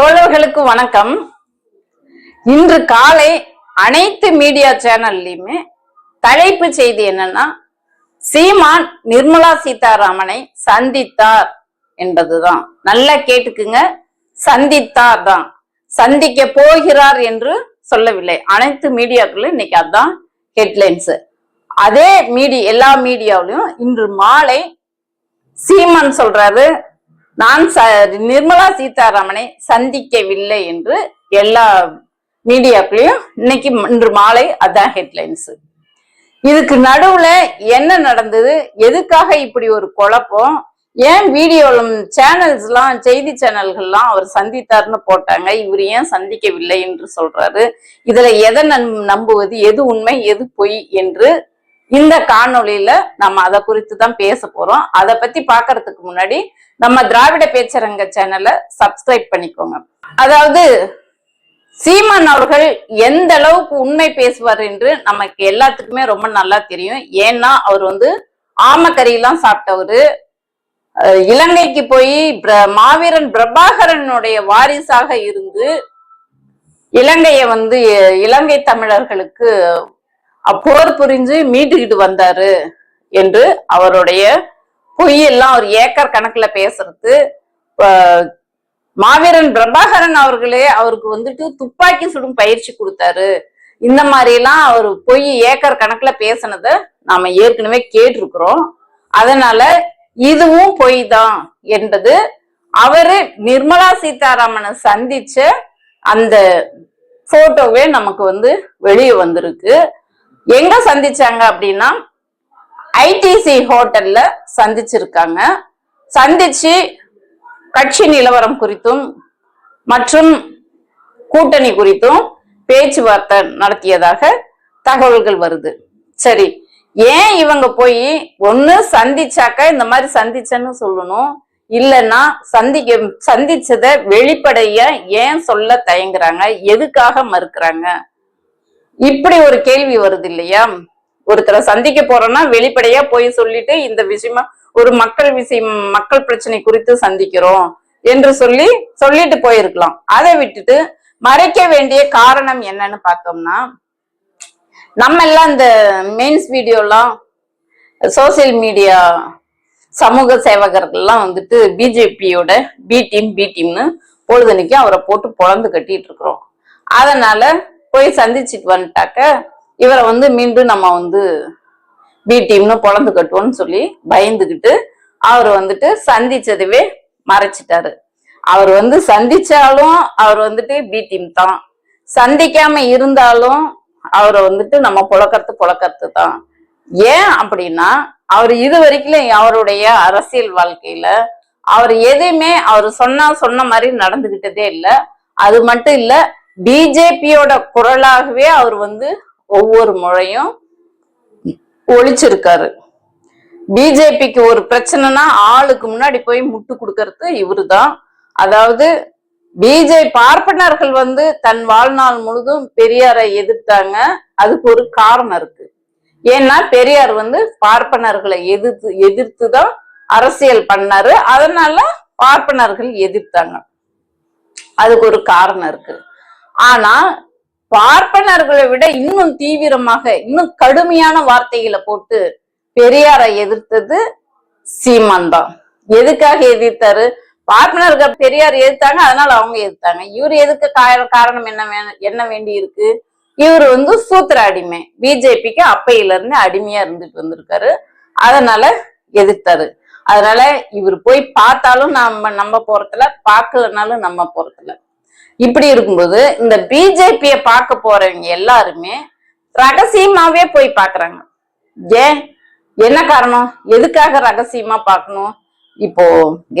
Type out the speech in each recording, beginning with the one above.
தோழர்களுக்கு வணக்கம். இன்று காலை அனைத்து மீடியா சேனல்லையுமே தலைப்பு செய்தி என்னன்னா சீமான் நிர்மலா சீதாராமனை சந்தித்தார் என்பதுதான். நல்லா கேட்டுக்குங்க. சந்தித்தார் தான் சந்திக்க போகிறார் என்று சொல்லவில்லை. அனைத்து மீடியாக்களும் இன்னைக்கு அதான் ஹெட்லைன்ஸ் அதே மீடியா எல்லா மீடியாவிலையும் இன்று மாலை சீமான் சொல்றாரு நான் ச நிர்மலா சீதாராமனை சந்திக்கவில்லை என்று எல்லா மீடியாக்களையும் இன்னைக்கு இன்று மாலை அதான் ஹெட்லைன்ஸ் இதுக்கு நடுவுல என்ன நடந்தது? எதுக்காக இப்படி ஒரு குழப்பம்? ஏன் வீடியோல சேனல்ஸ் எல்லாம் செய்தி சேனல்கள்லாம் அவர் சந்தித்தார்னு போட்டாங்க. இவர் ஏன் சந்திக்கவில்லை என்று சொல்றாரு. இதுல எதை நம்- நம்புவது? எது உண்மை? எது பொய்? என்று இந்த காணொலியில நம்ம அதை குறித்து தான் பேச போறோம். அதை பத்தி பார்க்கறதுக்கு முன்னாடி நம்ம திராவிட பேச்சரங்க சேனலை சப்ஸ்கிரைப் பண்ணிக்கோங்க. அதாவது சீமான் அவர்கள் எந்த அளவுக்கு உண்மை பேசுவார் என்று நமக்கு எல்லாத்துக்குமே ரொம்ப நல்லா தெரியும். ஏன்னா அவர் வந்து ஆமக்கறியெல்லாம் சாப்பிட்டவரு. இலங்கைக்கு போய் பிர- மாவீரன் பிரபாகரனுடைய வாரிசாக இருந்து இலங்கைய வந்து இலங்கை தமிழர்களுக்கு போர் புரிஞ்சு மீட்டுக்கிட்டு வந்தாரு என்று அவருடைய பொய்யெல்லாம் ஒரு ஏக்கர் கணக்குல பேசுறது. மாவீரன் பிரபாகரன் அவர்களே அவருக்கு வந்துட்டு துப்பாக்கி சுடும் பயிற்சி கொடுத்தாரு. இந்த மாதிரி எல்லாம் அவர் பொய் ஏக்கர் கணக்குல பேசினத நாம ஏற்கனவே கேட்டிருக்கிறோம். அதனால இதுவும் பொய் தான் என்பது அவரு நிர்மலா சீதாராமனை சந்திச்ச அந்த போட்டோவே நமக்கு வந்து வெளியே வந்திருக்கு. எங்க சந்திச்சாங்க அப்படின்னா ஐடிசி ஹோட்டல்ல சந்திச்சிருக்காங்க. சந்திச்சு கட்சி நிலவரம் குறித்தும் மற்றும் கூட்டணி குறித்தும் பேச்சுவார்த்தை நடத்தியதாக தகவல்கள் வருது. சரி ஏன் இவங்க போய் ஒன்னு சந்திச்சாக்க இந்த மாதிரி சந்திச்சேன்னு சொல்லணும்? இல்லைன்னா சந்திக்க சந்திச்சதை வெளிப்படைய ஏன் சொல்ல தயங்குறாங்க? எதுக்காக மறுக்கிறாங்க? இப்படி ஒரு கேள்வி வருது இல்லையா? ஒருத்தரை சந்திக்க போறோம்னா வெளிப்படையா போய் சொல்லிட்டு இந்த விஷயமா ஒரு மக்கள் விஷயம் மக்கள் பிரச்சனை குறித்து சந்திக்கிறோம் என்று சொல்லி சொல்லிட்டு போயிருக்கலாம். அதை விட்டுட்டு மறைக்க வேண்டிய காரணம் என்னன்னு பார்த்தோம்னா நம்ம எல்லாம் இந்த மெயின்ஸ் வீடியோலாம் சோசியல் மீடியா சமூக சேவகர்கள்லாம் வந்துட்டு பிஜேபியோட பி டீம் பி டீம்னு பொழுதுனைக்கு அவரை போட்டு பொழந்து கட்டிட்டு இருக்கிறோம். அதனால போய் சந்திச்சுட்டு வந்துட்டாக்க இவரை வந்து மீண்டும் நம்ம வந்து பி டீம்னு பொழந்து கட்டுவோம்னு சொல்லி பயந்துக்கிட்டு அவர் வந்துட்டு சந்திச்சதுவே மறைச்சிட்டாரு. அவர் வந்து சந்திச்சாலும் அவர் வந்துட்டு பி டீம் தான். சந்திக்காம இருந்தாலும் அவரை வந்துட்டு நம்ம புழக்கத்து புழக்கத்து தான். ஏன் அப்படின்னா அவர் இது வரைக்கும் அவருடைய அரசியல் வாழ்க்கையில அவர் எதையுமே அவர் சொன்னா சொன்ன மாதிரி நடந்துகிட்டதே இல்லை. அது மட்டும் இல்ல பிஜேபியோட குரலாகவே அவர் வந்து ஒவ்வொரு முறையும் ஒழிச்சிருக்காரு. பிஜேபிக்கு ஒரு பிரச்சனைனா ஆளுக்கு முன்னாடி போய் முட்டு கொடுக்கறது இவருதான். அதாவது பிஜே பார்ப்பனர்கள் வந்து தன் வாழ்நாள் முழுதும் பெரியாரை எதிர்த்தாங்க. அதுக்கு ஒரு காரணம் இருக்கு. ஏன்னா பெரியார் வந்து பார்ப்பனர்களை எதிர்த்து எதிர்த்து தான் அரசியல் பண்ணாரு. அதனால பார்ப்பனர்கள் எதிர்த்தாங்க. அதுக்கு ஒரு காரணம் இருக்கு. ஆனா பார்ப்பனர்களை விட இன்னும் தீவிரமாக இன்னும் கடுமையான வார்த்தைகளை போட்டு பெரியாரை எதிர்த்தது சீமான் தான் எதுக்காக எதிர்த்தாரு? பார்ப்பனர்கள் பெரியார் எதிர்த்தாங்க அதனால அவங்க எதிர்த்தாங்க. இவர் எதுக்கு காரணம் என்ன வேணும் என்ன வேண்டி இருக்கு? இவர் வந்து சூத்திர அடிமை பிஜேபிக்கு அப்பையில இருந்து அடிமையா இருந்துட்டு வந்திருக்காரு. அதனால எதிர்த்தாரு. அதனால இவர் போய் பார்த்தாலும் நம்ம நம்ம போறதுல பார்க்கலனாலும் நம்ம போறதுல இப்படி இருக்கும்போது இந்த பிஜேபிய பார்க்க போறவங்க எல்லாருமே ரகசியமாவே போய் பாக்குறாங்க ஏன் என்ன காரணம்? எதுக்காக ரகசியமா பார்க்கணும்? இப்போ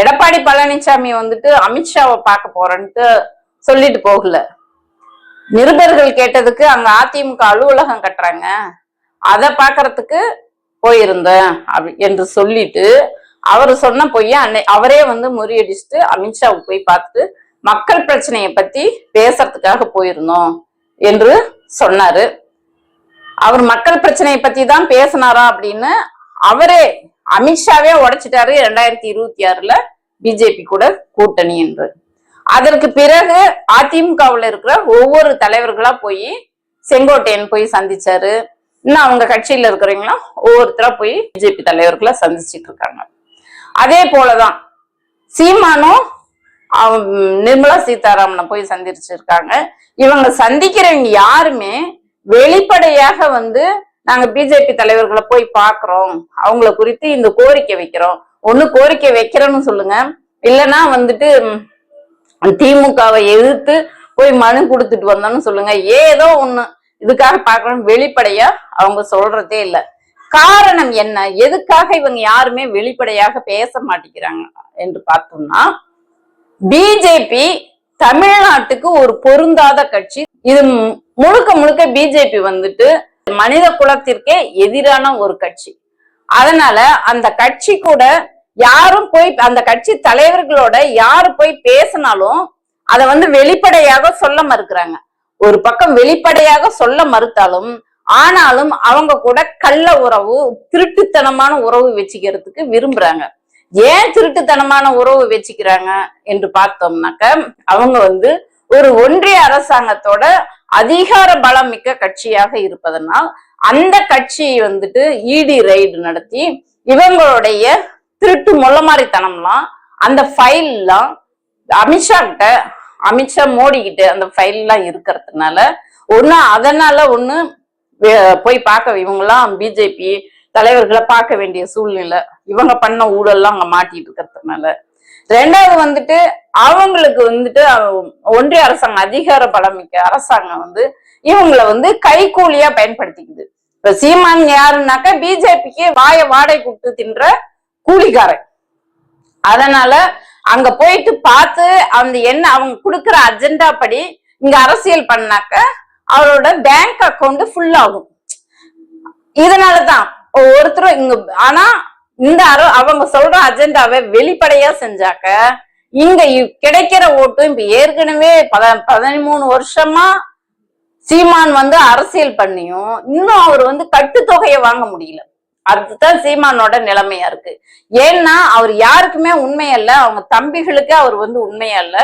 எடப்பாடி பழனிசாமி வந்துட்டு அமித்ஷாவை பார்க்க போறேன்ட்டு சொல்லிட்டு போகல. நிருபர்கள் கேட்டதுக்கு அங்க அதிமுக அலுவலகம் கட்டுறாங்க. அதை பாக்குறதுக்கு போயிருந்தேன் அப்படி என்று சொல்லிட்டு அவர் சொன்ன பொய்ய அன்னை அவரே வந்து முறியடிச்சுட்டு அமித்ஷாவுக்கு போய் பார்த்துட்டு மக்கள் பிரச்சனையை பத்தி பேசுறதுக்காக போயிருந்தோம் என்று சொன்னாரு. அவர் மக்கள் பிரச்சனையை பத்தி தான் பேசினாரா அப்படின்னு அவரே அமித்ஷாவே உடைச்சிட்டாரு ரெண்டாயிரத்தி இருபத்தி ஆறுல பிஜேபி கூட கூட்டணி என்று. அதற்கு பிறகு அதிமுகவுல இருக்கிற ஒவ்வொரு தலைவர்களா போய் செங்கோட்டையன் போய் சந்திச்சாரு. இன்னும் அவங்க கட்சியில இருக்கிறவங்களும் ஒவ்வொருத்தரா போய் பிஜேபி தலைவர்களை சந்திச்சிட்டு இருக்காங்க. அதே போலதான் சீமானும் நிர்மலா சீதாராமனை போய் சந்திச்சிருக்காங்க. இவங்க சந்திக்கிறவங்க யாருமே வெளிப்படையாக வந்து நாங்க பிஜேபி தலைவர்களை போய் பாக்குறோம். அவங்கள குறித்து இந்த கோரிக்கை வைக்கிறோம். ஒண்ணு கோரிக்கை வைக்கிறோம்னு சொல்லுங்க. இல்லைன்னா வந்துட்டு திமுகவை எதிர்த்து போய் மனு கொடுத்துட்டு வந்தோம்னு சொல்லுங்க. ஏதோ ஒண்ணு இதுக்காக பாக்குறோம். வெளிப்படையா அவங்க சொல்றதே இல்லை. காரணம் என்ன? எதுக்காக இவங்க யாருமே வெளிப்படையாக பேச மாட்டேங்கிறாங்க? என்று பார்த்தோம்னா பிஜேபி தமிழ்நாட்டுக்கு ஒரு பொருந்தாத கட்சி. இது முழுக்க முழுக்க பிஜேபி வந்துட்டு மனித குலத்திற்கே எதிரான ஒரு கட்சி. அதனால அந்த கட்சி கூட யாரும் போய் அந்த கட்சி தலைவர்களோட யாரு போய் பேசினாலும் அதை வந்து வெளிப்படையாக சொல்ல மறுக்கிறாங்க. ஒரு பக்கம் வெளிப்படையாக சொல்ல மறுத்தாலும் ஆனாலும் அவங்க கூட கள்ள உறவு திருட்டுத்தனமான உறவு வச்சுக்கிறதுக்கு விரும்புறாங்க. ஏன் திருட்டுத்தனமான உறவு வச்சுக்கிறாங்க என்று பார்த்தோம்னாக்க அவங்க வந்து ஒரு ஒன்றிய அரசாங்கத்தோட அதிகார பலம் மிக்க கட்சியாக இருப்பதனால் அந்த கட்சி வந்துட்டு இடி ரைடு நடத்தி இவங்களுடைய திருட்டு முள்ளமாரித்தனம்லாம் அந்த ஃபைல்லாம் அமித்ஷா கிட்ட அமித்ஷா மோடி கிட்ட அந்த ஃபைல்லாம் இருக்கிறதுனால ஒன்று அதனால ஒன்று போய் பார்க்க இவங்கெல்லாம் பிஜேபி தலைவர்களை பார்க்க வேண்டிய சூழ்நிலை இவங்க பண்ண ஊழல்லாம் அங்க மாட்டிட்டு இருக்கிறதுனால. ரெண்டாவது வந்துட்டு அவங்களுக்கு வந்துட்டு ஒன்றிய அரசாங்கம் அதிகார பலமிக்க அரசாங்கம் வந்து இவங்களை வந்து கைகூலியா பயன்படுத்திக்குது. இப்ப சீமான் யாருன்னாக்கா பிஜேபிக்கு வாய வாடகை கொடுத்து தின்ற கூலிக்காரன். அதனால அங்க போயிட்டு பார்த்து அந்த என்ன அவங்க கொடுக்குற அஜெண்டா படி இங்க அரசியல் பண்ணாக்க அவரோட பேங்க் அக்கவுண்ட் ஃபுல் ஆகும். இதனாலதான் ஒருத்தரும் இங்க ஆனா இந்த அர- அவங்க சொல்ற அஜெண்டாவை வெளிப்படையா செஞ்சாக்க இங்க கிடைக்கிற ஓட்டும் இப்ப ஏற்கனவே பத பதிமூணு வருஷமா சீமான் வந்து அரசியல் பண்ணியும் இன்னும் அவர் வந்து கட்டுத்தொகையை வாங்க முடியல. அதுதான் சீமானோட நிலைமையா இருக்கு. ஏன்னா அவர் யாருக்குமே உண்மையல்ல அவங்க தம்பிகளுக்கு அவர் வந்து உண்மையல்ல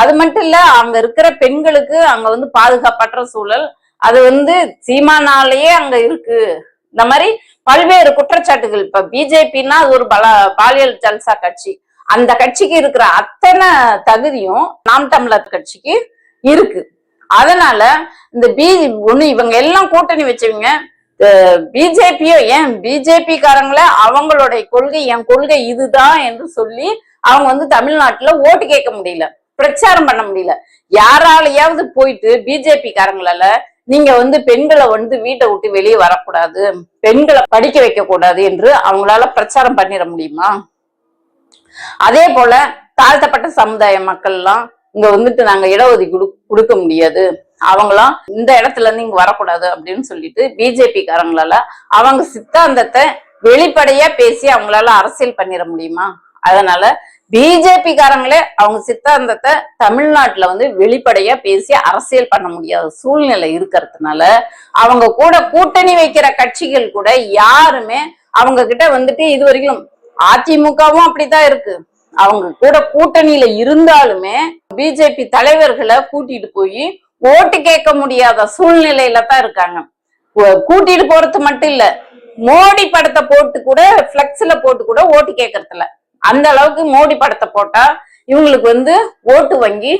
அது மட்டும் இல்ல அங்க இருக்கிற பெண்களுக்கு அங்க வந்து பாதுகாப்பற்ற சூழல் அது வந்து சீமானாலேயே அங்க இருக்கு. இந்த மாதிரி பல்வேறு குற்றச்சாட்டுகள். இப்ப பிஜேபின்னா அது ஒரு பல பாலியல் ஜல்சா கட்சி. அந்த கட்சிக்கு இருக்கிற அத்தனை தகுதியும் நாம் தமிழர் கட்சிக்கு இருக்கு. அதனால இந்த பி ஒண்ணு இவங்க எல்லாம் கூட்டணி வச்சவங்க பிஜேபியோ ஏன் பிஜேபி காரங்கள அவங்களுடைய கொள்கை என் கொள்கை இதுதான் என்று சொல்லி அவங்க வந்து தமிழ்நாட்டுல ஓட்டு கேட்க முடியல. பிரச்சாரம் பண்ண முடியல. யாராலையாவது போயிட்டு பிஜேபி காரங்களால நீங்க வந்து பெண்களை வந்து வீட்டை விட்டு வெளியே வரக்கூடாது பெண்களை படிக்க வைக்க கூடாது என்று அவங்களால பிரச்சாரம் பண்ணிட முடியுமா? அதே போல தாழ்த்தப்பட்ட சமுதாய மக்கள் எல்லாம் இங்க வந்துட்டு நாங்க இடஒதுக்கீடு கொடுக்க முடியாது. அவங்களாம் இந்த இடத்துல இருந்து இங்க வரக்கூடாது அப்படின்னு சொல்லிட்டு பிஜேபி காரங்களால அவங்க சித்தாந்தத்தை வெளிப்படையா பேசி அவங்களால அரசியல் பண்ணிட முடியுமா? அதனால பிஜேபி காரங்களே அவங்க சித்தாந்தத்தை தமிழ்நாட்டுல வந்து வெளிப்படையா பேசி அரசியல் பண்ண முடியாத சூழ்நிலை இருக்கிறதுனால அவங்க கூட கூட்டணி வைக்கிற கட்சிகள் கூட யாருமே அவங்க கிட்ட வந்துட்டு இது வரைக்கும் அதிமுகவும் அப்படித்தான் இருக்கு. அவங்க கூட கூட்டணியில இருந்தாலுமே பிஜேபி தலைவர்களை கூட்டிட்டு போய் ஓட்டு கேட்க முடியாத சூழ்நிலையில தான் இருக்காங்க. கூட்டிட்டு போறது மட்டும் இல்ல மோடி படத்தை போட்டு கூட பிளெக்ஸ்ல போட்டு கூட ஓட்டு கேட்கறதில்ல. அந்த அளவுக்கு மோடி படத்தை போட்டா இவங்களுக்கு வந்து ஓட்டு வங்கி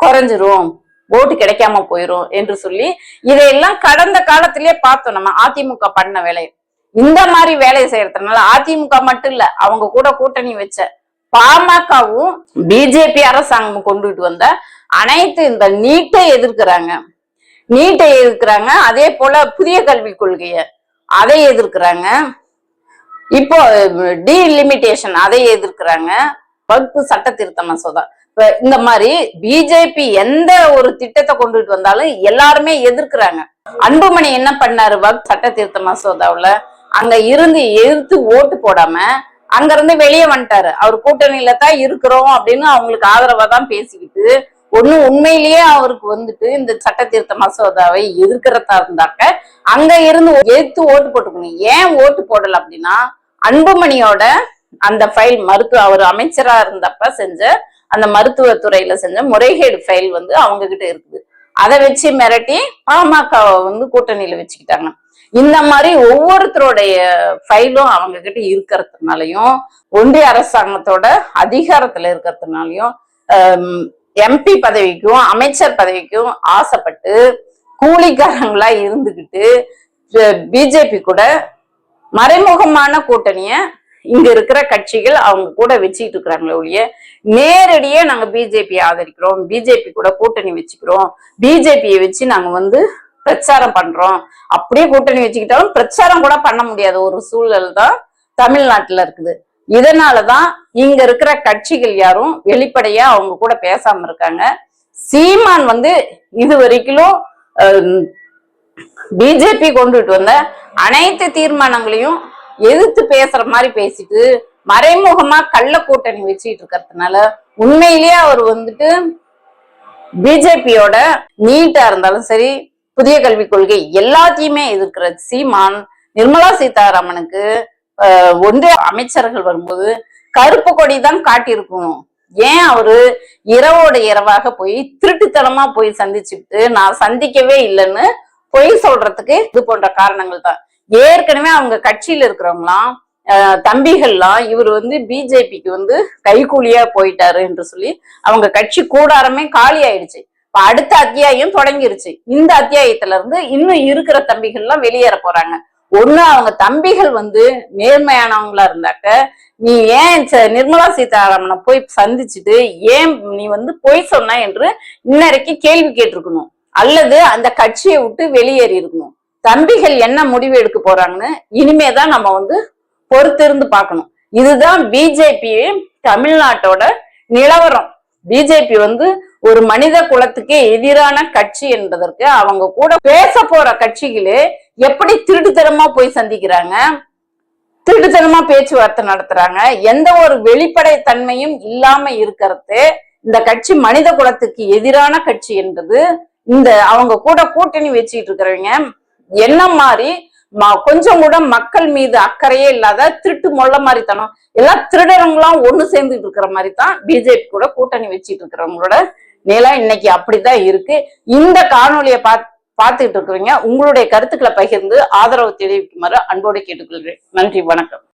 குறைஞ்சிரும். ஓட்டு கிடைக்காம போயிரும் என்று சொல்லி இதையெல்லாம் கடந்த காலத்திலேயே பார்த்தோம். நம்ம அதிமுக பண்ண வேலையை இந்த மாதிரி வேலையை செய்யறதுனால அதிமுக மட்டும் இல்ல அவங்க கூட கூட்டணி வச்ச பாமகவும் பிஜேபி அரசாங்கம் கொண்டுட்டு வந்த அனைத்து இந்த நீட்டை எதிர்க்கிறாங்க. நீட்டை எதிர்க்கிறாங்க. அதே போல புதிய கல்விக் கொள்கைய அதை எதிர்க்கிறாங்க. இப்போ டீலிமிட்டேஷன் அதை எதிர்க்கிறாங்க. வகுப்பு சட்ட திருத்த மசோதா. இந்த மாதிரி பிஜேபி எந்த ஒரு திட்டத்தை கொண்டுட்டு வந்தாலும் எல்லாருமே எதிர்க்கிறாங்க. அன்புமணி என்ன பண்ணாரு வக் சட்ட திருத்த மசோதாவில்? அங்க இருந்து எதிர்த்து ஓட்டு போடாம அங்க இருந்து வெளியே வந்துட்டாரு. அவர் கூட்டணியில தான் இருக்கிறோம் அப்படின்னு அவங்களுக்கு ஆதரவா தான் பேசிக்கிட்டு ஒண்ணு உண்மையிலேயே அவருக்கு வந்துட்டு இந்த சட்ட திருத்த மசோதாவை எதிர்க்கிறதா இருந்தாக்க அங்க இருந்து எதிர்த்து ஓட்டு போட்டுக்கணும். ஏன் ஓட்டு போடல அப்படின்னா அன்புமணியோட அந்த ஃபைல் மருத்துவ அவர் அமைச்சரா இருந்தப்ப செஞ்ச அந்த மருத்துவத்துறையில செஞ்ச முறைகேடு ஃபைல் வந்து அவங்க கிட்ட இருக்குது. அதை வச்சு மிரட்டி பாமகவை வந்து கூட்டணியில வச்சுக்கிட்டாங்க. இந்த மாதிரி ஒவ்வொருத்தருடைய ஃபைலும் அவங்க கிட்ட இருக்கிறதுனாலையும் ஒன்றிய அரசாங்கத்தோட அதிகாரத்துல இருக்கிறதுனாலையும் எம்பி பதவிக்கும் அமைச்சர் பதவிக்கும் ஆசைப்பட்டு கூலிக்காரங்களா இருந்துகிட்டு பிஜேபி கூட மறைமுகமான கூட்டணிய இங்க இருக்கிற கட்சிகள் அவங்க கூட வச்சுக்கிட்டு இருக்கிறாங்களே ஒழிய நேரடியே நாங்க பிஜேபி ஆதரிக்கிறோம் பிஜேபி கூட கூட்டணி வச்சுக்கிறோம் பிஜேபியை வச்சு நாங்க வந்து பிரச்சாரம் பண்றோம். அப்படியே கூட்டணி வச்சுக்கிட்டாலும் பிரச்சாரம் கூட பண்ண முடியாத ஒரு சூழல் தான் தமிழ்நாட்டுல இருக்குது. இதனாலதான் இங்க இருக்கிற கட்சிகள் யாரும் வெளிப்படையா அவங்க கூட பேசாம இருக்காங்க. சீமான் வந்து இது வரைக்கும் பிஜேபி கொண்டுட்டு வந்த அனைத்து தீர்மானங்களையும் எதிர்த்து பேசுற மாதிரி பேசிட்டு மறைமுகமா கள்ள கூட்டணி வச்சுட்டு இருக்கிறதுனால உண்மையிலேயே அவர் வந்துட்டு பிஜேபியோட நீட்டா இருந்தாலும் சரி புதிய கல்விக் கொள்கை எல்லாத்தையுமே எதிர்க்கிற சீமான். நிர்மலா சீதாராமனுக்கு ஒன்றிய அமைச்சர்கள் வரும்போது கருப்பு கொடி தான் காட்டியிருக்கணும். ஏன் அவரு இரவோட இரவாக போய் திருட்டுத்தனமா போய் சந்திச்சுட்டு நான் சந்திக்கவே இல்லைன்னு பொய் சொல்றதுக்கு இது போன்ற காரணங்கள் தான். ஏற்கனவே அவங்க கட்சியில இருக்கிறவங்களாம் தம்பிகள்லாம் இவர் வந்து பிஜேபிக்கு வந்து கைகூலியா போயிட்டாரு என்று சொல்லி அவங்க கட்சி கூடாரமே காலி ஆயிடுச்சு. அடுத்த அத்தியாயம் தொடங்கிருச்சு. இந்த அத்தியாயத்துல இருந்து இன்னும் இருக்கிற தம்பிகள்லாம் வெளியேற போறாங்க. ஒண்ணு அவங்க தம்பிகள் வந்து நேர்மையானவங்களா இருந்தாக்க நீ ஏன் ச- நிர்மலா சீதாராமனை போய் சந்திச்சுட்டு ஏன் நீ வந்து பொய் சொன்ன என்று இன்னரைக்கு கேள்வி கேட்டிருக்கணும். அல்லது அந்த கட்சியை விட்டு வெளியேறி இருக்கணும். தம்பிகள் என்ன முடிவு எடுக்க போறாங்கன்னு இனிமேதான் நம்ம வந்து பொறுத்திருந்து பார்க்கணும். இதுதான் பிஜேபி தமிழ்நாட்டோட நிலவரம். பிஜேபி வந்து ஒரு மனித குலத்துக்கே எதிரான கட்சி என்பதற்கு அவங்க கூட பேச போற கட்சிகளே எப்படி திருட்டுத்தனமா போய் சந்திக்கிறாங்க? திருட்டுத்தனமா பேச்சுவார்த்தை நடத்துறாங்க. எந்த ஒரு வெளிப்படை தன்மையும் இல்லாம இருக்கிறது. இந்த கட்சி மனித குலத்துக்கு எதிரான கட்சி என்பது இந்த அவங்க கூட கூட்டணி வச்சுட்டு இருக்கிறவங்க என்ன மாதிரி ம- கொஞ்சம் கூட மக்கள் மீது அக்கறையே இல்லாத திருட்டு மொள்ள மாதிரி தனம் எல்லாம் திருடரங்களாம் ஒண்ணு சேர்ந்துட்டு இருக்கிற மாதிரி தான் பிஜேபி கூட கூட்டணி வச்சிட்டு இருக்கிறவங்களோட நிலம் இன்னைக்கு அப்படிதான் இருக்கு. இந்த காணொலியை பாத் பார்த்துக்கிட்டு இருக்கிறீங்க. உங்களுடைய கருத்துக்களை பகிர்ந்து ஆதரவு தெரிவிக்குமாறு அன்போடு கேட்டுக்கொள்கிறேன். நன்றி வணக்கம்.